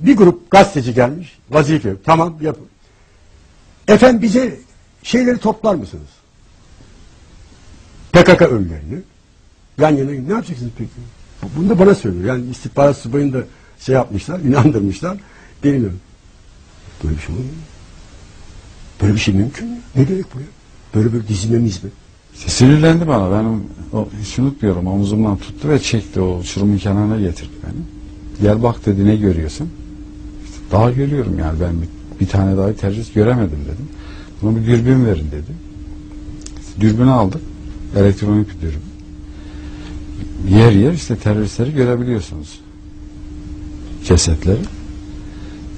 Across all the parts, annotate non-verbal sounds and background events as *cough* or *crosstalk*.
Bir grup gazeteci gelmiş. Vazife. Tamam yapın. Efendim bize şeyleri toplar mısınız? PKK ölülerini. Yan yana ne yapacaksınız peki? Bunu da bana söylüyor. Yani istihbarat subayını da şey yapmışlar, *laughs* inandırmışlar. Bilmiyorum. Böyle bir şey olur mu? Böyle bir şey mümkün mü? Ne gerek bu ya? Böyle dizime mizme. İşte sinirlendi bana. Ben o, hiç unutmuyorum. Omuzumdan tuttu ve çekti. O uçurumun kenarına getirdi beni. Gel bak dedi ne görüyorsun? Daha görüyorum yani ben bir, bir tane daha terörist göremedim dedim. Buna bir dürbün verin dedi. Dürbünü aldık. Elektronik bir dürbün. Yer yer işte teröristleri görebiliyorsunuz. Cesetleri.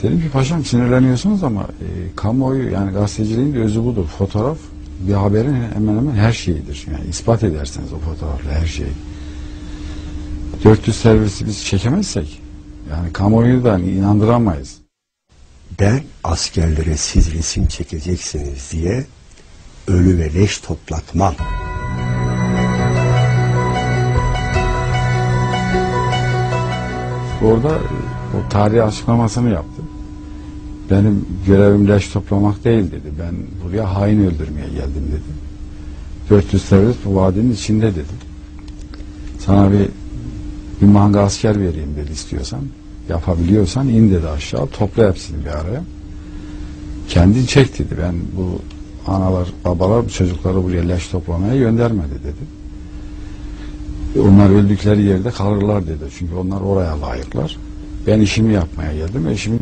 Dedim ki paşam sinirleniyorsunuz ama e, kamuoyu yani gazeteciliğin de özü budur. Fotoğraf bir haberin hemen hemen her şeyidir. Yani ispat ederseniz o fotoğrafla her şeyi. 400 servisi biz çekemezsek yani kamuoyu da inandıramayız. Ben askerlere siz resim çekeceksiniz diye ölü ve leş toplatmam. Orada e, o tarihi açıklamasını yaptı. Benim görevim leş toplamak değil dedi. Ben buraya hain öldürmeye geldim dedi. 400 terörist bu vadinin içinde dedi. Sana bir bir manga asker vereyim dedi istiyorsan. Yapabiliyorsan in dedi aşağı. Topla hepsini bir araya. Kendin çek dedi. Ben bu analar, babalar çocukları buraya leş toplamaya göndermedi dedi. Onlar öldükleri yerde kalırlar dedi. Çünkü onlar oraya layıklar. Ben işimi yapmaya geldim. Eşimi